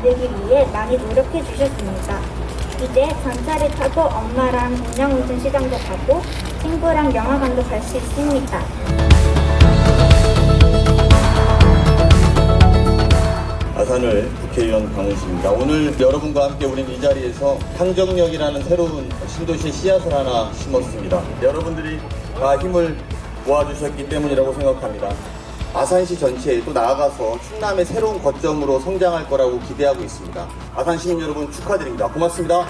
만들기 위해 많이 노력해 주셨습니다. 이제 전차를 타고 엄마랑 동양운천 시장도 가고 친구랑 영화관도 갈 수 있습니다. 아산을 국회의원 강훈식입니다. 오늘 여러분과 함께 우리는 이 자리에서 상정역이라는 새로운 신도시의 씨앗을 하나 심었습니다. 여러분들이 다 힘을 모아주셨기 때문이라고 생각합니다. 아산시 전체에 또 나아가서 충남의 새로운 거점으로 성장할 거라고 기대하고 있습니다. 아산 시민 여러분 축하드립니다. 고맙습니다.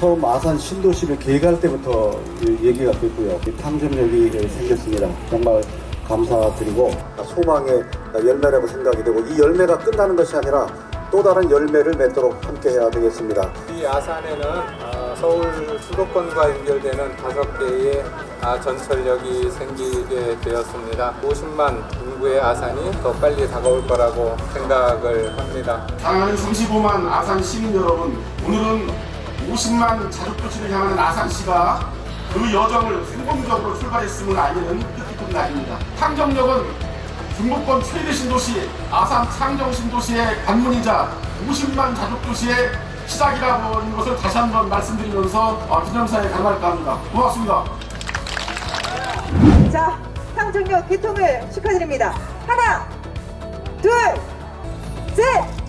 처음 아산 신도시를 계획할 때부터 그 얘기가 됐고요. 이 탐정역이 생겼습니다. 정말 감사드리고 소망의 열매라고 생각이 되고 이 열매가 끝나는 것이 아니라 또 다른 열매를 맺도록 함께 해야 되겠습니다. 이 아산에는 어, 서울 수도권과 연결되는 다섯 개의 아, 전철역이 생기게 되었습니다. 50만 인구의 아산이 더 빨리 다가올 거라고 생각을 합니다. 사랑하는 35만 아산 시민 여러분, 오늘은 50만 자족도시를 향하는 아산시가 그 여정을 성공적으로 출발했음을 알리는 뜻깊은 날입니다. 탕정역은 중부권 최대 신도시 아산 창정 신도시의 관문이자 50만 자족도시의 시작이라고 하는 것을 다시 한번 말씀드리면서 어, 기념사에 감할까 합니다. 고맙습니다. 자, 상정역 개통을 축하드립니다. 하나, 둘, 셋,